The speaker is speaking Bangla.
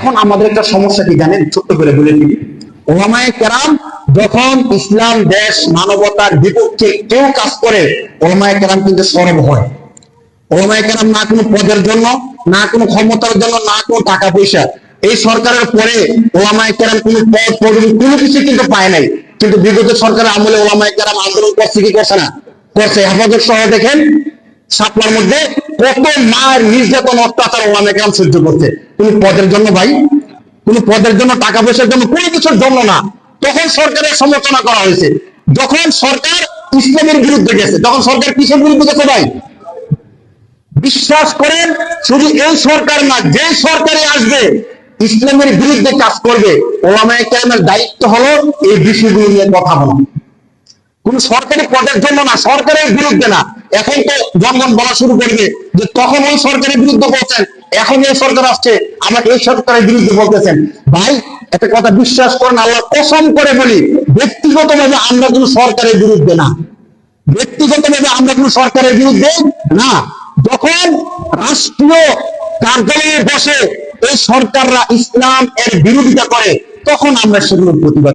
এখন আমাদের একটা সমস্যা কি জানেন? ছোট্ট করে বলে দিই। ওলামায়ে কেরাম যখন ইসলাম, দেশ, মানবতার বিপক্ষে কেউ কাজ করে, ওলামায়ে কেরাম কিন্তু সরব হয়। ওলামায়ে কেরাম না কোনো পদের জন্য, না কোনো ক্ষমতার জন্য, না কোনো টাকা পয়সা। এই সরকারের পরে ওলামায়ে কেরাম কোনো পদ, পদবি কোনো কিছু কিন্তু পায় নাই। কিন্তু বিগত সরকারের আমলে ওলামায় কেরাম আন্দোলন করছে কি করছে না? করছে হেফাজত সহ দেখেন সাপলার মধ্যে কত মায়ের নির্যাতন, অত্যাচার ওলামায়ে কেরাম সহ্য করছে। কোন পদের জন্য ভাই? কোন পদের জন্য টাকা পয়সার জন্য কোনো কিছুর জন্য না। তখন সরকারের সমালোচনা করা হয়েছে। যখন সরকার ইসলামের বিরুদ্ধে গেছে, তখন সরকার কিসের বিরুদ্ধে গেছে ভাই? বিশ্বাস করেন, শুধু এই সরকার না, যে সরকারে আসবে, ইসলামের বিরুদ্ধে কাজ করবে ওলামায়ে কেরামের দায়িত্ব হলো এই বিষয়গুলো নিয়ে কথা বলা। কোন সরকারি পদের জন্য না, সরকারের বিরুদ্ধে না। এখন তো জনগণ বলা শুরু করবে যে তখন ওই সরকারের বিরুদ্ধে বলছেন, এখন এই সরকার আসছে আমরা এই সরকারের বিরুদ্ধে বলতেছেন। ভাই, একটা কথা বিশ্বাস করেন, আল্লাহ কসম করে বলি, ব্যক্তিগতভাবে আমরা কোন সরকারের বিরুদ্ধে না। ব্যক্তিগতভাবে আমরা কোন সরকারের বিরুদ্ধে না। যখন রাষ্ট্রীয় কার্যালয়ে বসে এই সরকাররা ইসলাম এর বিরোধিতা করে, তখন আমরা সেগুলোর প্রতিবাদ